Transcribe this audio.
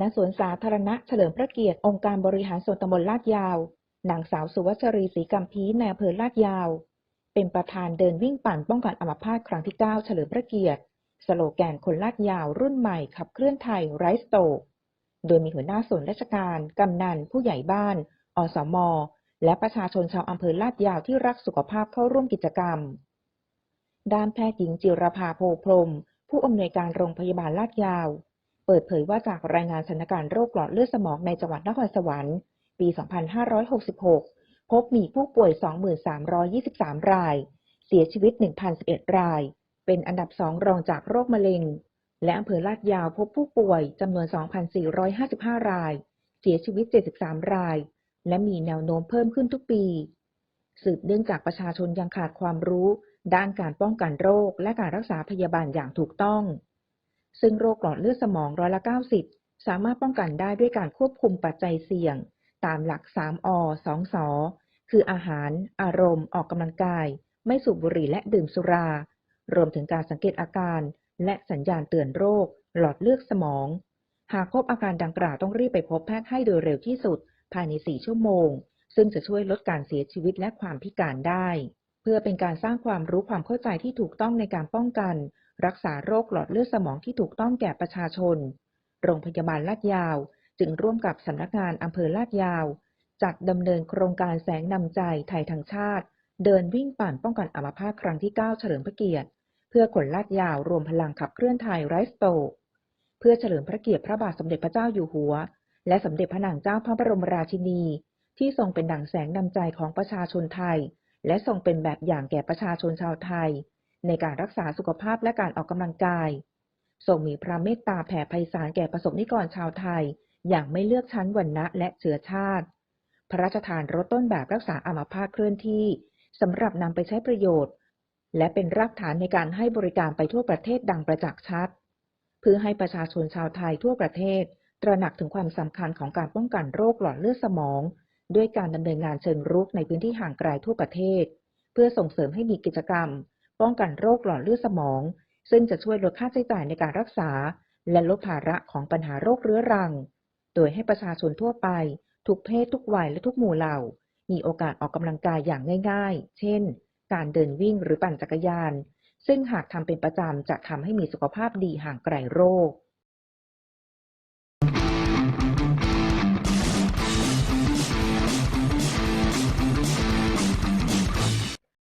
ณสวนสาธารณะเฉลิมพระเกียรติองค์การบริหารส่วนตำบลลาดยาว นางสาวสุวัชรีศรีกัมพีในอำเภอลาดยาว เป็นประธานเดินวิ่งปั่นป้องกันอัมพาตครั้งที่ 9 เฉลิมพระเกียรติ สโลแกนคนลาดยาวรุ่นใหม่ขับเคลื่อนไทยไรสโตก โดยมีหัวหน้าส่วนราชการ กำนัน ผู้ใหญ่บ้าน อสม และประชาชนชาวอำเภอลาดยาวที่รักสุขภาพเข้าร่วมกิจกรรม ด้านแพทย์หญิงจิรภาโพพรมผู้อำนวยการโรงพยาบาลลาดยาว เปิดเผยว่าจากรายงานสถานการณ์โรคหลอดเลือดสมองในจังหวัดนครสวรรค์ปี 2566 พบมีผู้ป่วย 23,23 ราย เสียชีวิต 1,011 ราย เป็นอันดับสองรองจากโรคมะเร็ง และอำเภอลาดยาวพบผู้ป่วยจำนวน 2,455 ราย เสียชีวิต 73 ราย และมีแนวโน้มเพิ่มขึ้นทุกปี สืบเนื่องจากประชาชนยังขาดความรู้ ด้านการป้องกันโรคและการรักษาพยาบาลอย่างถูกต้อง ซึ่งโรคหลอดเลือดสมองร้อยละ 90 สามารถป้องกันได้ด้วยการควบคุมปัจจัยเสี่ยง ตามหลัก 3 อ 2 ส คืออาหาร อารมณ์ ออกกำลังกาย ไม่สูบบุหรี่และดื่มสุรา รวมถึงการสังเกตอาการ และสัญญาณเตือนโรค หลอดเลือดสมอง หากพบอาการดังกล่าวต้องรีบไปพบแพทย์ให้โดยเร็วที่สุด ภายใน 4 ชั่วโมง ซึ่งจะช่วยลดการเสียชีวิตและความพิการได้ เพื่อเป็นการสร้างความรู้ความเข้าใจที่ถูกต้องในการป้องกัน รักษาโรคหลอดเลือดสมองที่ถูกต้องแก่ประชาชน โรงพยาบาลลาดยาว จึงร่วมกับสำนักงานอำเภอลาดยาว จัดดำเนินโครงการแสงนำใจไทยทั้งชาติ เดินวิ่งปั่นป้องกันอัมพาตครั้งที่ 9 เฉลิมพระเกียรติ เพื่อขนลาดยาวรวมพลังขับเคลื่อนไทยไรสโต เพื่อเฉลิมพระเกียรติพระบาทสมเด็จพระเจ้าอยู่หัว และสมเด็จพระนางเจ้าพระบรมราชินี ที่ทรงเป็นดั่งแสงนำใจของประชาชนไทย และทรงเป็นแบบอย่างแก่ประชาชนชาวไทย ในการรักษาสุขภาพและการออกกำลังกาย ทรงมีพระเมตตาแผ่ไพศาลแก่ประสบนิกรชาวไทย อย่างไม่เลือกชั้นวรรณะและเชื้อชาติ พระราชทานรถต้นแบบรักษาอัมพาตเคลื่อนที่สำหรับนำไปใช้ประโยชน์ และเป็นรากฐานในการให้บริการไปทั่วประเทศดังประจักษ์ชัด เพื่อให้ประชาชนชาวไทยทั่วประเทศ ตระหนักถึงความสำคัญของการป้องกันโรคหลอดเลือดสมอง ด้วยการดำเนินงานเชิงรุกในพื้นที่ห่างไกลทั่วประเทศ เพื่อส่งเสริมให้มีกิจกรรม ป้องกันโรคหลอดเลือดสมอง ซึ่งจะช่วยลดค่าใช้จ่ายในการรักษา และลดภาระของปัญหาโรคเรื้อรัง โดยให้ประชาชนทั่วไป ทุกเพศทุกวัยและทุกหมู่เหล่า มีโอกาสออกกำลังกายอย่างง่าย ๆ เช่น การเดินวิ่งหรือปั่นจักรยาน ซึ่งหากทำเป็นประจำจะทำให้มีสุขภาพดีห่างไกลโรค